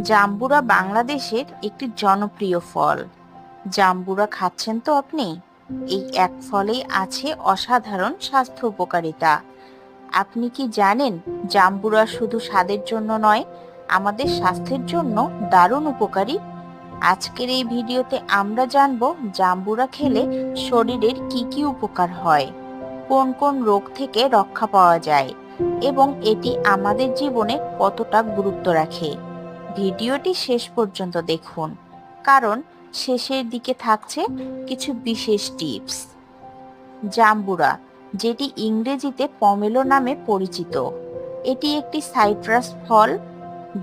জাম্বুরা বাংলাদেশের একটি জনপ্রিয় ফল। জাম্বুরা খাচ্ছেন তো আপনি? এই এক ফলেই আছে অসাধারণ স্বাস্থ্য উপকারিতা। আপনি কি জানেন জাম্বুরা শুধু স্বাদের জন্য নয়, আমাদের স্বাস্থ্যের জন্য দারুণ উপকারী? আজকের এই ভিডিওতে আমরা জানব জাম্বুরা খেলে শরীরের কি কি উপকার হয়, কোন কোন রোগ থেকে রক্ষা পাওয়া যায় এবং এটি আমাদের জীবনে কতটা গুরুত্ব রাখে। ভিডিওটি শেষ পর্যন্ত দেখুন, কারণ শেষের দিকে থাকছে কিছু বিশেষ টিপস। জাম্বুরা, যেটি ইংরেজিতে পমেলো নামে পরিচিত, এটি একটি সাইট্রাস ফল,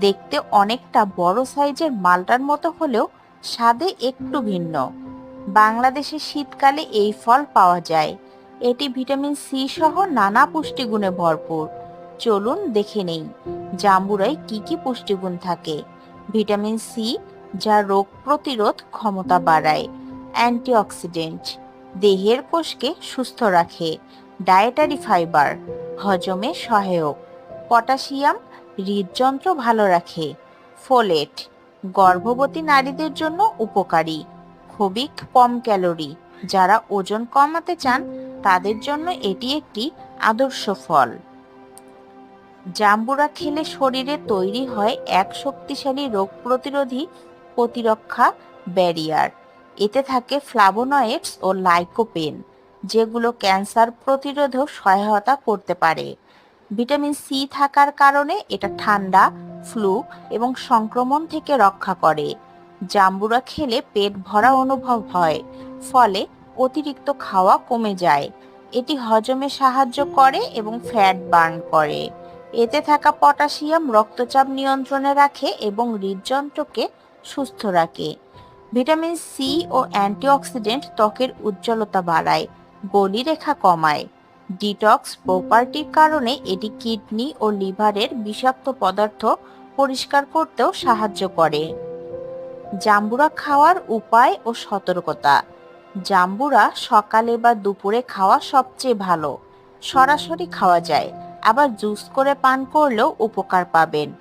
দেখতে অনেকটা বড় সাইজের মালটার মতো হলেও স্বাদে একটু ভিন্ন। বাংলাদেশে শীতকালে এই ফল পাওয়া যায়। এটি ভিটামিন সি সহ নানা পুষ্টিগুণে ভরপুর। চলুন দেখে নেই। জাম্বুরায় কি কি পুষ্টিগুণ থাকে? ভিটামিন সি যা রোগ প্রতিরোধ ক্ষমতা বাড়ায়। অ্যান্টিঅক্সিডেন্ট, দেহের কোষকে সুস্থ রাখে। ডায়েটারি ফাইবার, হজমে সহায়ক। পটাশিয়াম, হৃদযন্ত্র ভালো রাখে। ফোলেট, গর্ভবতী নারীদের জন্য উপকারী। খুবই কম ক্যালোরি। যারা ওজন কমাতে চান, তাদের জন্য এটি একটি আদর্শ ফল। জাম্বুরা খেলে শরীরে তৈরি হয় এক শক্তিশালী রোগ প্রতিরোধী প্রতিরক্ষা ব্যারিয়ার। এতে থাকে ফ্লাভোনয়েডস ও লাইকোপেন, যেগুলো ক্যান্সার প্রতিরোধেও সহায়তা করতে পারে। ভিটামিন সি থাকার কারণে এটা ঠান্ডা, ফ্লু এবং সংক্রমণ থেকে রক্ষা করে। জাম্বুরা খেলে পেট ভরা অনুভব হয়, ফলে অতিরিক্ত খাওয়া কমে যায়। এটি হজমে সাহায্য করে এবং ফ্যাট বার্ন করে। এতে থাকা পটাশিয়াম রক্তচাপ নিয়ন্ত্রণে রাখে এবং হৃদযন্ত্রকে সুস্থ রাখে। ভিটামিন সি ও অ্যান্টিঅক্সিডেন্ট ত্বকের উজ্জ্বলতা বাড়ায়, বলিরেখা কমায়। ডিটক্স প্রপার্টির কারণে এটি কিডনি ও লিভারের বিষাক্ত পদার্থ পরিষ্কার করতেও সাহায্য করে। জাম্বুরা খাওয়ার উপায় ও সতর্কতা। জাম্বুরা সকালে বা দুপুরে খাওয়া সবচেয়ে ভালো। সরাসরি খাওয়া যায়। আবার জুস করে পান করলেও উপকার পাবেন।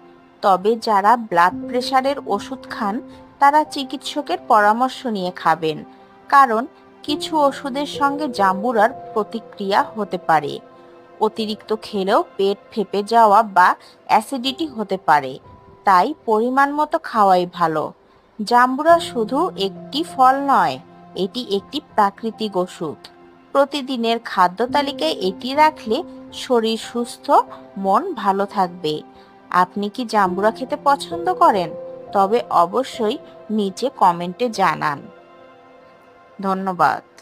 তবে যারা ব্লাড প্রেশারের ওষুধ খান, তারা চিকিৎসকের পরামর্শ নিয়ে খাবেন। কারণ কিছু ওষুধের সঙ্গে জাম্বুরার প্রতিক্রিয়া হতে পারে। অতিরিক্ত খেলেও পেট ফেপে যাওয়া বা অ্যাসিডিটি হতে পারে। তাই পরিমাণ মতো খাওয়াই ভালো। জাম্বুরা শুধু একটি ফল নয়, এটি একটি প্রাকৃতিক ওষুধ। প্রতিদিনের খাদ্য তালিকায় এটি রাখলে শরীর সুস্থ, মন ভালো থাকবে। আপনি কি জাম্বুরা খেতে পছন্দ করেন? তবে অবশ্যই নিচে কমেন্টে জানান। ধন্যবাদ।